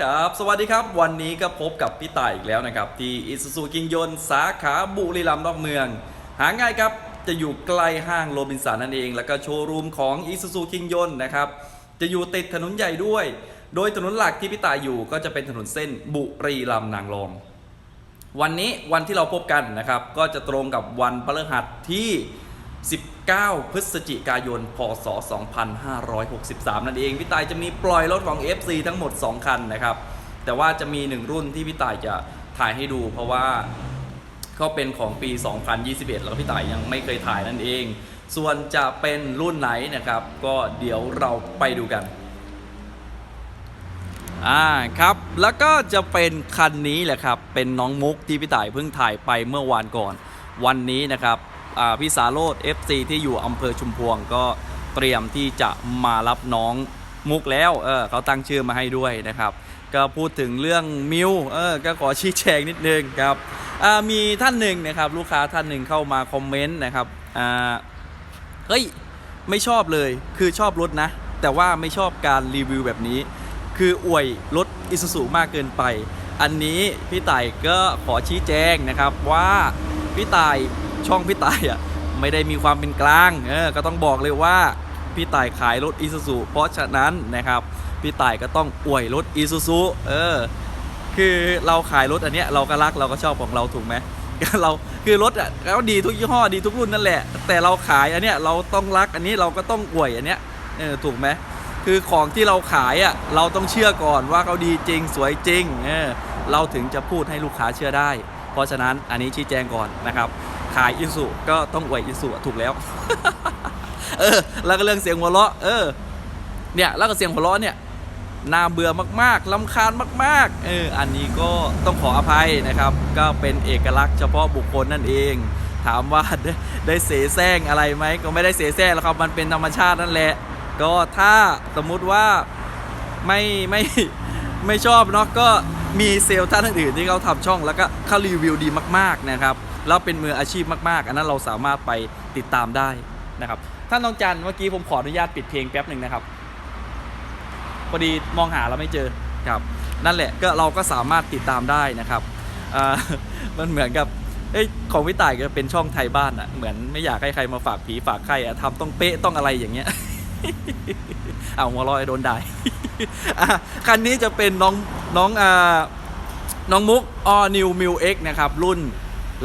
ครับ สวัสดีครับ วันนี้ก็พบกับพี่ต่ายอีกแล้วนะครับ ที่อิสุซูกิงยนสาขาบุรีรัมย์นอกเมือง หาง่ายครับ จะอยู่ใกล้ห้างโรบินสันนั่นเอง แล้วก็โชว์รูมของอิสุซูกิงยนนะครับ จะอยู่ติดถนนใหญ่ด้วย โดยถนนหลักที่พี่ต่ายอยู่ก็จะเป็นถนนเส้นบุรีรัมย์นางรอง วันนี้วันที่เราพบกันนะครับ ก็จะตรงกับวันพฤหัสที่ 19 พฤศจิกายน พศ 2563 นั่นเองพี่ตายจะมีปล่อยรถของ FC ทั้งหมด 2 คันนะครับ แต่ว่าจะมี 1 รุ่นที่พี่ตายจะถ่ายให้ดู เพราะว่าก็เป็นของปี 2021 แล้วพี่ตายยังไม่เคยถ่ายนั่นเอง ส่วนจะเป็นรุ่นไหนนะครับ ก็เดี๋ยวเราไปดูกันอ่าครับ แล้วก็จะเป็นคันนี้แหละครับ เป็นน้องมุกที่พี่ต่ายเพิ่งถ่ายไปเมื่อวานก่อน วันนี้นะครับ พี่สาโรด FC ที่อยู่อำเภอชุมพวงก็เตรียมที่จะมารับน้องมุกแล้วเออเขาตั้งชื่อมาให้ด้วยนะครับ ก็พูดถึงเรื่องมิวเออก็ขอชี้แจงนิดนึงครับมีท่านหนึ่งนะครับลูกค้าท่านหนึ่งเข้ามาคอมเมนต์นะครับเฮ้ยไม่ชอบเลยคือชอบรถนะ แต่ว่าไม่ชอบการรีวิวแบบนี้ คืออวยรถอิซูซุมากเกินไป อันนี้พี่ต่ายก็ขอชี้แจงนะครับว่าพี่ต่าย ช่องพี่ต่ายอะไม่ได้มีความเป็นกลางเออก็ต้องบอกเลยว่าพี่ต่ายขายรถอิซูซุเพราะฉะนั้นนะครับพี่ต่ายก็ต้องอวยรถอิซูซุเออคือเราขายรถอันเนี้ยเราก็รักเราก็ชอบของเราถูกไหมเราคือรถอะแล้วดีทุกยี่ห้อดีทุกรุ่นนั่นแหละ แต่เราขายอันเนี้ยเราต้องรักอันนี้เราก็ต้องอวยอันเนี้ยเออถูกไหมคือของที่เราขายอะเราต้องเชื่อก่อนว่าเขาดีจริงสวยจริงเออเราถึงจะพูดให้ลูกค้าเชื่อได้ เพราะฉะนั้นอันนี้ชี้แจงก่อนนะครับ ขายอิสุก็ต้องอวยอิสุถูกแล้ว เออ แล้วก็เรื่องเสียงหัวเราะ เออ เนี่ยแล้วก็เสียงหัวเราะเนี่ยน่าเบื่อมากๆลำคาญมากๆ เออ อันนี้ก็ต้องขออภัยนะครับ ก็เป็นเอกลักษณ์เฉพาะบุคคลนั่นเอง ถามว่าได้ไดเสแสร้งอะไรไหม ก็ไม่ได้เสแสร้งแล้วครับ มันเป็นธรรมชาตินั่นแหละ ก็ถ้าสมมุติว่าไม่ไม่ไม่ชอบเนาะก็มีเซลล์ท่านอื่นที่เขาทำช่องแล้วก็เขารีวิวดีมาก ๆนะครับแล้วเป็นมืออาชีพมากๆ อันนั้นเราสามารถไปติดตามได้นะครับท่านน้องจันเมื่อกี้ผมขออนุญาตปิดเพลงแป๊บหนึ่งนะครับพอดีมองหาเราไม่เจอครับ นั่นแหละก็เราก็สามารถติดตามได้นะครับมันเหมือนกับอ้ยของพี่ต่ายก็เป็นช่องไทยบ้านอะ่ะเหมือนไม่อยากให้ใครมาฝากผีฝากใครอะทำต้องเป๊ะต้องอะไรอย่างเงี้ยเอาหัวเรอยโดนได่าอะคันนี้จะเป็นน้องน้องอ่าน้องมุก All New m i l X นะครับ รุ่น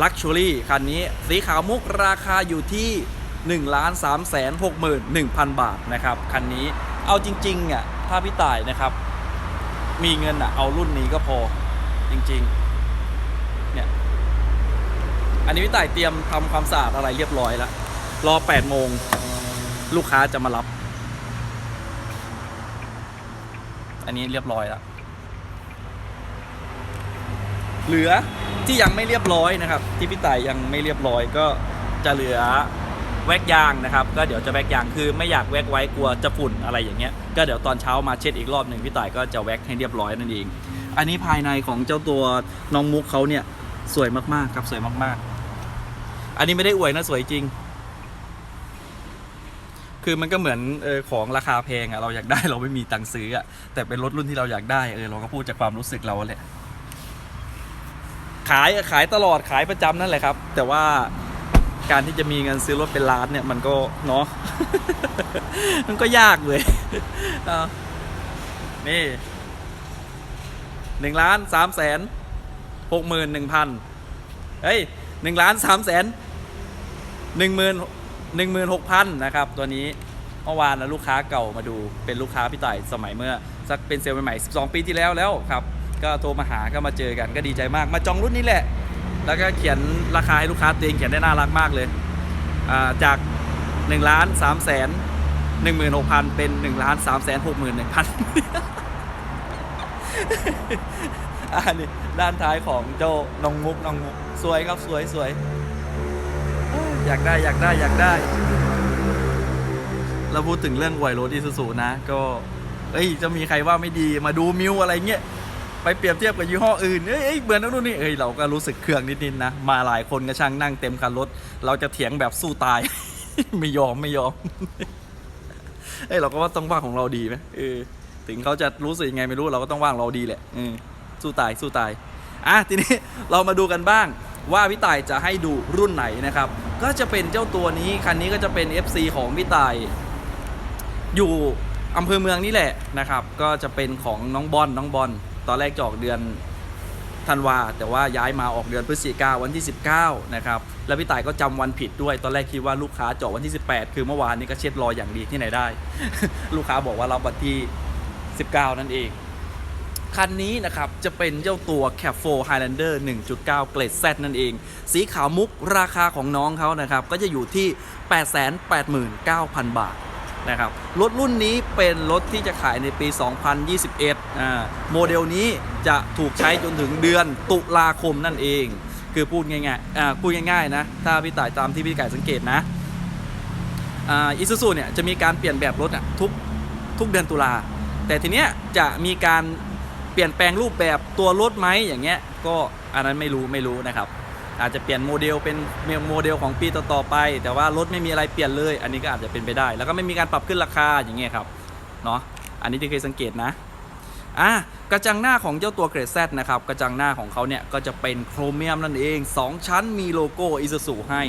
Luxury คันนี้สีขาวมุกราคาอยู่ที่ 1 3 6 1 0 0 0 บาทนะครับ คันนี้เอาจริงๆอะถ้าพี่ต่ายนะครับ มีเงินอะเอารุ่นนี้ก็พอจริงๆ เนี่ย อันนี้พี่ต่ายเตรียมทำความสะอาดอะไรเรียบร้อยแล้ว รอ 8 โมง ลูกค้าจะมารับ อันนี้เรียบร้อยแล้ว เหลือที่ยังไม่เรียบร้อยนะครับ ที่พี่ต่ายยังไม่เรียบร้อยก็จะเหลือแวกยางนะครับ ก็เดี๋ยวจะแวกยางคือไม่อยากแวกไว้กลัวจะฝุ่นอะไรอย่างเงี้ยก็เดี๋ยวตอนเช้ามาเช็ดอีกรอบหนึ่งพี่ต่ายก็จะแวกให้เรียบร้อยนั่นเอง อันนี้ภายในของเจ้าตัวน้องมุกเขาเนี่ยสวยมากๆครับสวยมากๆ อันนี้ไม่ได้อวยนะสวยจริง คือมันก็เหมือนออของราคาแพงอะเราอยากได้เราไม่มีตังค์ซื้ออะแต่เป็นรถรุ่นที่เราอยากได้เออเราก็พูดจากความรู้สึกเราแหละ ขายขายตลอดขายประจำนั่นแหละครับ แต่ว่าการที่จะมีเงินซื้อรถเป็นล้านเนี่ยมันก็เนาะมันก็ยากเลยเอานี่หนึ่งล้านสามแสนหกหมื่นหนึ่งพันเฮ้ยหนึ่งล้านสามแสนหนึ่งหมื่นหนึ่งหมื่นหกพันนะครับ ตัวนี้เมื่อวานนะลูกค้าเก่ามาดูเป็นลูกค้าพี่ต่ายสมัยเมื่อสักเป็นเซลล์ใหม่ๆ12 ปีที่แล้วแล้วครับ ก็โทรมาหาก็มาเจอกันก็ดีใจมาก มาจองรุ่นนี้แหละ แล้วก็เขียนราคาให้ลูกค้าตัวเองเขียนได้น่ารักมากเลยาจาก1ล้าน3แสน16,000เป็น1ล้าน3แสน61,000อันนี้ด้านท้ายของเจ้าน้องมุกน้องมุกสวยครับสวยสวยอยากได้อยากได้อยากได้เราพูดถึงเรื่องไวโรดอีซูซูนะ ก็เอ้ยจะมีใครว่าไม่ดีมาดูมิวอะไรเงี้ย ไปเปรียบเทียบกับยี่ห้ออื่นเอ้ยเหมือนนั่นนู่นนี่เอ้ยเราก็รู้สึกเครื่องนิดๆนะ มาหลายคนก็ช่างนั่งเต็มคันรถ เราจะเถียงแบบสู้ตาย ไม่ยอมไม่ยอมเอ้ยเราก็ว่าต้องว่าของเราดีไหมเออถึงเขาจะรู้สึกยังไงไม่รู้เราก็ต้องว่างเราดีแหละอืมสู้ตายสู้ตายอะทีนี้เรามาดูกันบ้างว่าพี่ต่ายจะให้ดูรุ่นไหนนะครับ ก็จะเป็นเจ้าตัวนี้คันนี้ก็จะเป็น FC ของพี่ต่าย อยู่อำเภอเมืองนี่แหละนะครับ ก็จะเป็นของน้องบอลน้องบอล ตอนแรกจะออกเดือนธันวาแต่ว่าย้ายมาออกเดือนพฤศจิกาวันที่ 19 นะครับ แล้วพี่ต่ายก็จำวันผิดด้วย ตอนแรกคิดว่าลูกค้าจองวันที่ 18 คือเมื่อวานนี้ก็เช็ดรออย่างดีที่ไหนได้ ลูกค้าบอกว่ารับวันที่ 19 นั่นเอง คันนี้นะครับ จะเป็นเจ้าตัว c a p 4 Highlander 1.9 เกรด Z นั่นเอง สีขาวมุกราคาของน้องเขานะครับ ก็จะอยู่ที่ 889,000 บาท นะครับรถรุ่นนี้เป็นรถที่จะขายในปี 2021อ่าโมเดลนี้จะถูกใช้จนถึงเดือนตุลาคมนั่นเอง คือพูดง่ายๆอ่าพูดง่ายๆนะถ้าพี่ต่ายตามที่พี่ไก่สังเกตนะอ่าอิซูซูเนี่ยจะมีการเปลี่ยนแบบรถอะทุกทุกเดือนตุลาแต่ทีเนี้ยจะมีการเปลี่ยนแปลงรูปแบบตัวรถไหมอย่างเงี้ยก็อันนั้นไม่รู้ไม่รู้นะครับ อาจจะเปลี่ยนโมเดลเป็นโมเดลของปีต่อๆไป แต่ว่ารถไม่มีอะไรเปลี่ยนเลย อันนี้ก็อาจจะเป็นไปได้ แล้วก็ไม่มีการปรับขึ้นราคาอย่างเงี้ยครับเนาะอันนี้ที่เคยสังเกตนะอะกระจังหน้าของเจ้าตัวเกรดแซนะครับกระจังหน้าของเขาเนี่ยก็จะเป็นโครเมียมนั่นเอง 2 ชั้นมีโลโก้อิซูซูให้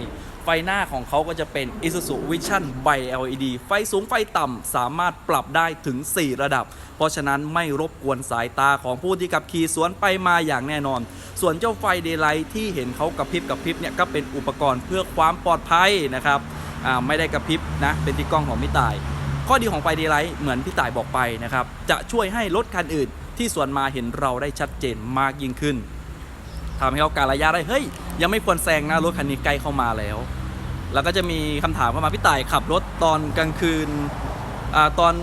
ไฟหน้าของเขาก็จะเป็น Isuzu Vision by LED ไฟสูงไฟต่ำสามารถปรับได้ถึง 4 ระดับ เพราะฉะนั้นไม่รบกวนสายตาของผู้ที่ขับขี่สวนไปมาอย่างแน่นอน ส่วนเจ้าไฟเดย์ไลท์ที่เห็นเขากระพริบกระพริบเนี่ยก็เป็นอุปกรณ์เพื่อความปลอดภัยนะครับไม่ได้กระพริบนะเป็นที่กล้องของพี่ต่าย ข้อดีของไฟเดย์ไลท์เหมือนพี่ต่ายบอกไปนะครับจะช่วยให้รถคันอื่น ที่สวนมาเห็นเราได้ชัดเจนมากยิ่งขึ้นทำให้เขาการระยะได้เฮ้ยยังไม่ควรแซงนะรถคันนี้ใกล้เข้ามาแล้วแล้วก็จะมีคำถามเข้ามาพี่ต่ายขับรถตอนกลางคืนอตอน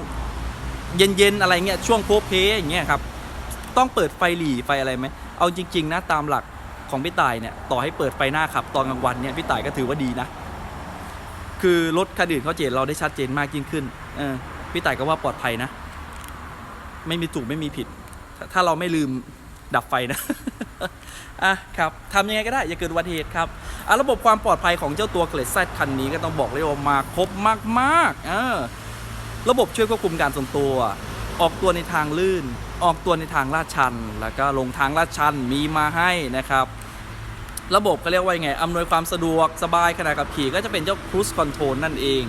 เย็นๆอะไรเงี้ยช่วงโพเพอย่างเงี้ยครับต้องเปิดไฟหลีไฟอะไรไหม เอาจริง ๆ นะตามหลักของพี่ต่ายเนี่ยต่อให้เปิดไฟหน้าขับตอนกลางวันเนี่ยพี่ต่ายก็ถือว่าดีนะ คือรถคันอื่นเขาเจนเราได้ชัดเจนมากยิ่งขึ้นเออพี่ต่ายก็ว่าปลอดภัยนะ ไม่มีถูกไม่มีผิด ถ้าเราไม่ลืมดับไฟนะอะครับทำยังไงก็ได้อย่าเกิดอุบัติเหตุครับอะระบบความปลอดภัยของเจ้าตัวเกรดแซดคันนี้ก็ต้องบอกเลยว่ามาครบมากๆเออระบบช่วยควบคุมการทรงตัว ออกตัวในทางลื่น ออกตัวในทางลาดชัน แล้วก็ลงทางลาดชันมีมาให้นะครับ ระบบก็เรียกว่าไงอำนวยความสะดวกสบายขณะขับขี่ก็จะเป็นเจ้า Cruise Control นั่นเอง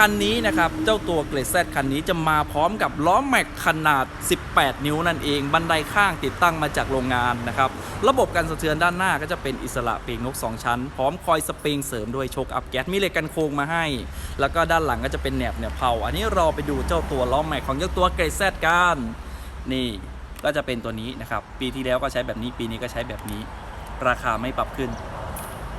คันนี้นะครับ เจ้าตัวเกรดแซคันนี้จะมาพร้อมกับล้อแม็กขนาด 18 นิ้วนั่นเอง บันไดข้างติดตั้งมาจากโรงงานนะครับ ระบบการสะเทือนด้านหน้าก็จะเป็นอิสระปีกนก 2 ชั้น พร้อมคอยสปริงเสริมด้วยโชคอัพแก๊สมีเหล็กกันโค้งมาให้ แล้วก็ด้านหลังก็จะเป็นแหนบเนี่ยเผาอันนี้เราไปดูเจ้าตัวล้อแม็กของเจ้าตัวเกรดแซกันนี่ก็จะเป็นตัวนี้นะครับปีที่แล้วก็ใช้แบบนี้ปีนี้ก็ใช้แบบนี้ ราคาไม่ปรับขึ้น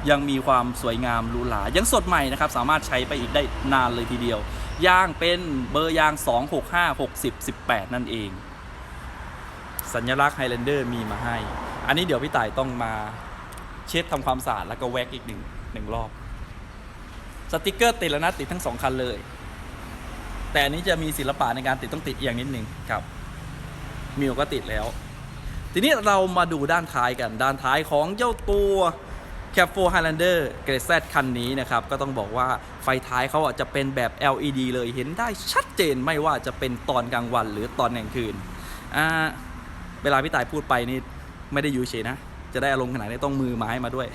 ยังมีความสวยงามหรูหรายังสดใหม่นะครับ สามารถใช้ไปอีกได้นานเลยทีเดียว ยางเป็นเบอร์ยาง 265 60 18 นั่นเอง สัญลักษณ์ไฮแลนเดอร์มีมาให้ อันนี้เดี๋ยวพี่ต่ายต้องมาเช็ดทำความสะอาดแล้วก็แว็กอีกหนึ่งหนึ่งรอบ สติกเกอร์ติดแล้วนะติดทั้งสองคันเลย แต่อันนี้จะมีศิลปะในการติดต้องติดเอียงนิดหนึ่งครับมิวก็ติดแล้ว ทีนี้เรามาดูด้านท้ายกันด้านท้ายของเจ้าตัว c a p 4 Highlander เกรด Z คันนี้นะครับ ก็ต้องบอกว่าไฟท้ายเขาอะจะเป็นแบบ LED เลยเห็นได้ชัดเจนไม่ว่าจะเป็นตอนกลางวันหรือตอนกลางคืน เวลาพี่ตายพูดไปนี่ไม่ได้ยู่เฉยนะ จะได้อารมณ์ขนาดนี้ต้องมือไม้มาด้วย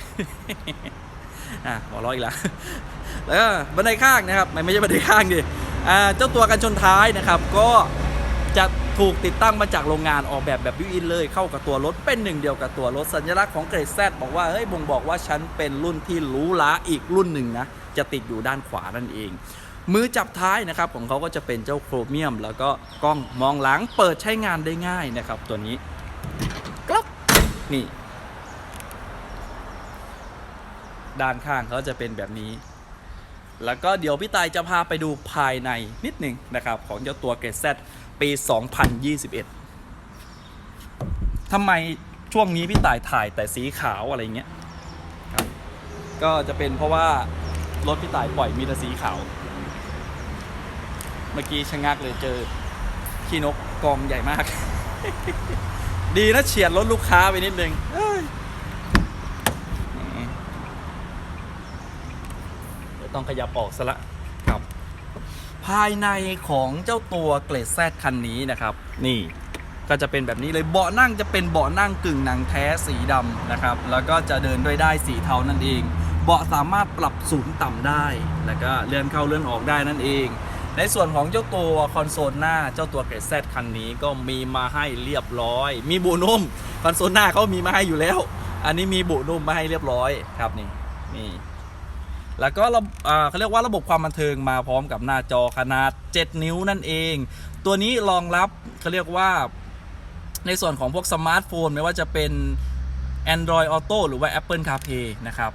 อะหัวร้ออีกแล้วแล้วก็บันไดข้างนะครับไม่ไม่ใช่บันไดข้างดิเจ้าตัวกันชนท้ายนะครับ ก็จะ ถูกติดตั้งมาจากโรงงานออกแบบแบบวิวอินเลยเข้ากับตัวรถเป็นหนึ่งเดียวกับตัวรถสัญลักษณ์ของเกรดแซบอกว่าเฮ้ยบ่งบอกว่าฉันเป็นรุ่นที่หรูหราอีกรุ่นหนึ่งนะจะติดอยู่ด้านขวานั่นเอง มือจับท้ายนะครับของเขาก็จะเป็นเจ้าโครเมียม แล้วก็กล้องมองหลังเปิดใช้งานได้ง่ายนะครับ ตัวนี้กลับนี่ ด้านข้างเขาจะเป็นแบบนี้ แล้วก็เดี๋ยวพี่ตายจะพาไปดูภายในนิดหนึ่งนะครับ ของเจ้าตัวเกรดแซปี 2021 ทำไมช่วงนี้พี่ตายถ่ายแต่สีขาวอะไรเงี้ยครับก็จะเป็นเพราะว่ารถพี่ตายปล่อยมีแต่สีขาว เมื่อกี้ชะงักเลยเจอขี้นกกองใหญ่มาก ดีนะเฉียดรถลูกค้าไปนิดนึงเอ้ยเดี๋ยว ต้องขยับออกซะละครับ ภายในของเจ้าตัวเกรดแซดคันนี้นะครับ นี่ก็จะเป็นแบบนี้เลยเบาะนั่งจะเป็นเบาะนั่งกึ่งหนังแท้สีดำนะครับ แล้วก็จะเดินด้วยได้สีเทานั่นเอง เบาะสามารถปรับสูงต่ำได้ แล้วก็เลื่อนเข้าเลื่อนออกได้นั่นเอง ในส่วนของเจ้าตัวคอนโซลหน้าเจ้าตัวเกรดแซดคันนี้ก็มีมาให้เรียบร้อย มีบุนุ่มคอนโซลหน้าเขามีมาให้อยู่แล้ว อันนี้มีบุนุ่มมาให้เรียบร้อยครับนี่นี่ แล้วก็ระอ่าเขาเรียกว่าระบบความบันเทิงมาพร้อมกับหน้าจอขนาด 7 นิ้วนั่นเอง ตัวนี้รองรับเขาเรียกว่าในส่วนของพวกสมาร์ทโฟนไม่ว่าจะเป็น Android Auto หรือว่า Apple CarPlay นะครับ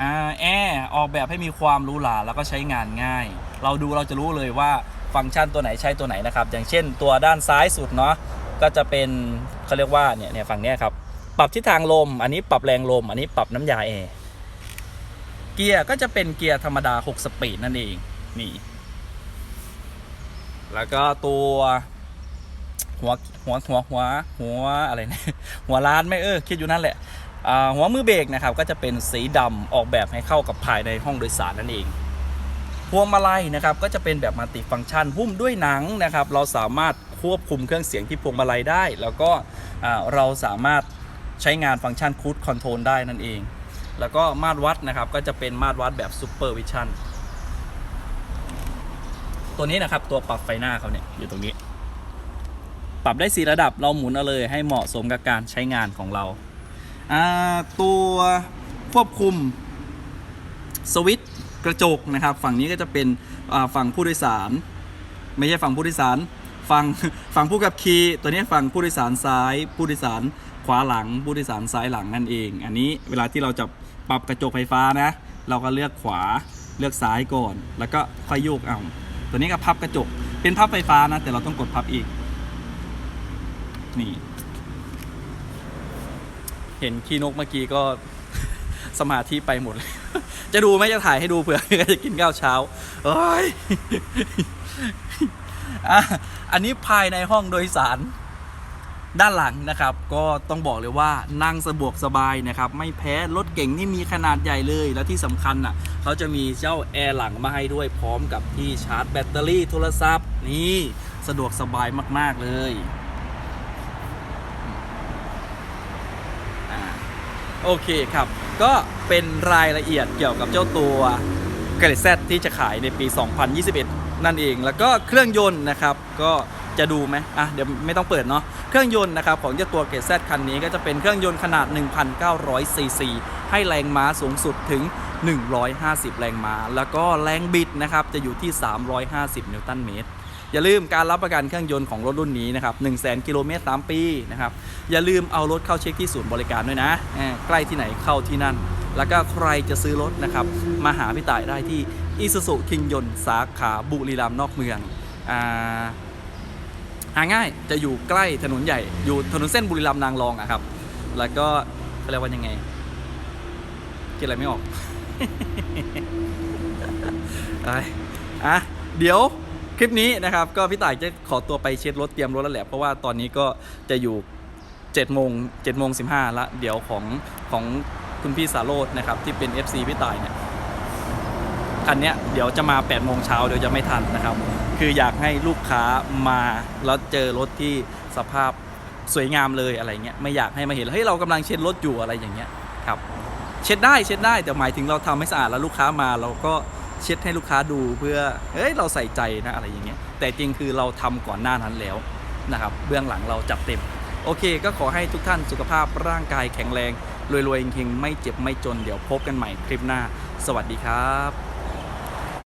อแอร์ออกแบบให้มีความรูหราแล้วก็ใช้งานง่าย เราดูเราจะรู้เลยว่าฟังก์ชันตัวไหนใช้ตัวไหนนะครับ อย่างเช่นตัวด้านซ้ายสุดเนาะก็จะเป็นเขาเรียกว่าเนี่ยเนี่ยฝั่งเนี้ยครับ ปรับทิศทางลม อันนี้ปรับแรงลม อันนี้ปรับน้ำยาแอร์ เกียร์ก็จะเป็นเกียร์ธรรมดา 6 สปีดนั่นเองนี่แล้วก็ตัวหัวหัวหัวหัวหัวอะไรนะหัวล้านไม่เออคิดอยู่นั่นแหละอ่าหัวมือเบรกนะครับก็จะเป็นสีดำออกแบบให้เข้ากับภายในห้องโดยสารนั่นเองพวงมาลัยนะครับก็จะเป็นแบบมัลติฟังก์ชันหุ้มด้วยหนังนะครับ เราสามารถควบคุมเครื่องเสียงที่พวงมาลัยได้ แล้วก็อ่าเราสามารถใช้งานฟังก์ชันคูดคอนโทรลได้นั่นเอง แล้วก็มาตรวัดนะครับก็จะเป็นมาตรวัดแบบซูเปอร์วิชั่นตัวนี้นะครับตัวปรับไฟหน้าเขาเนี่ยอยู่ตรงนี้ ปรับได้สีระดับเราหมุนเอาเลยให้เหมาะสมกับการใช้งานของเรา ตัวควบคุมสวิตช์กระจกนะครับ ฝั่งนี้ก็จะเป็นฝั่งผู้โดยสาร ไม่ใช่ฝั่งผู้โดยสารฝั่งฝั่งผู้ขับขี่ตัวนี้ฝั่งผู้โดยสารซ้าย ผู้โดยสารขวาหลังผู้โดยสารซ้ายหลังนั่นเอง อันนี้เวลาที่เราจะ ปรับกระจกไฟฟ้านะ เราก็เลือกขวาเลือกซ้ายก่อน แล้วก็ค่อยโยกเอาตัวนี้ก็พับกระจก เป็นพับไฟฟ้านะ แต่เราต้องกดพับอีก นี่ เห็นขี้นกเมื่อกี้ก็ สมาธิไปหมดเลย จะดูไหมจะถ่ายให้ดูเผื่อจะกินข้าวเช้าเอ้ยอันนี้ภายในห้องโดยสาร ด้านหลังนะครับก็ต้องบอกเลยว่านั่งสะดวกสบายนะครับไม่แพ้รถเก่งที่มีขนาดใหญ่เลย และที่สำคัญอะเขาจะมีเจ้าแอร์หลังมาให้ด้วยพร้อมกับที่ชาร์จแบตเตอรี่โทรศัพท์นี่สะดวกสบายมาก ๆ เลยอโอเคครับ ก็เป็นรายละเอียดเกี่ยวกับเจ้าตัวเกรดแซที่จะขายในปี 2021 นั่นเอง แล้วก็เครื่องยนต์นะครับก็ จะดูไหมอะเดี๋ยวไม่ต้องเปิดเนาะเครื่องยนต์นะครับของเจ้าตัวเกรดแซคันนี้ก็จะเป็นเครื่องยนต์ขนาด 1,900ซีซีให้แรงม้าสูงสุดถึง 150 แรงม้า แล้วก็แรงบิดนะครับจะอยู่ที่ 350 นิวตันเมตรอย่าลืมการรับประกันเครื่องยนต์ของรถรุ่นนี้นะครับ1 0 0 0 0 กิโลเมตร 3 ปีนะครับ อย่าลืมเอารถเข้าเช็คที่ศูนย์บริการด้วยนะ ใกล้ที่ไหนเข้าที่นั่น แล้วก็ใครจะซื้อรถนะครับ มาหาพี่ต่ายได้ที่อิสุสุคิงยนต์สาขาบุรีรัมย์นอกเมืองอ่า หาง่ายจะอยู่ใกล้ถนนใหญ่อยู่ถนนเส้นบุรีรัมย์นางรองอะครับ แล้วก็เขาเรียกว่ายังไงคิดอะไรไม่ออกไปอะเดี๋ยวคลิปนี้นะครับ ก็พี่ต่ายจะขอตัวไปเช็ดรถเตรียมรถแล้วแหละ เพราะว่าตอนนี้ก็จะอยู่7โมง7โมง15ละเดี๋ยวของของคุณพี่สาโรจน์นะครับที่เป็น FC พี่ต่ายเนี่ย คันนี้เดี๋ยวจะมา8โมงเช้าเดี๋ยวจะไม่ทันนะครับ คืออยากให้ลูกค้ามาแล้วเจอรถที่สภาพสวยงามเลยอะไรเงี้ยไม่อยากให้มาเห็นเฮ้ยเรากำลังเช็ดรถอยู่อะไรอย่างเงี้ยครับเช็ดได้เช็ดได้แต่หมายถึงเราทำให้สะอาดแล้วลูกค้ามาเราก็เช็ดให้ลูกค้าดูเพื่อเฮ้ยเราใส่ใจนะอะไรอย่างเงี้ยแต่จริงคือเราทำก่อนหน้านั้นแล้วนะครับเบื้องหลังเราจัดเต็ม โอเค ก็ขอให้ทุกท่านสุขภาพร่างกายแข็งแรงรวยๆเฮงๆไม่เจ็บไม่จนเดี๋ยวพบกันใหม่คลิปหน้า สวัสดีครับ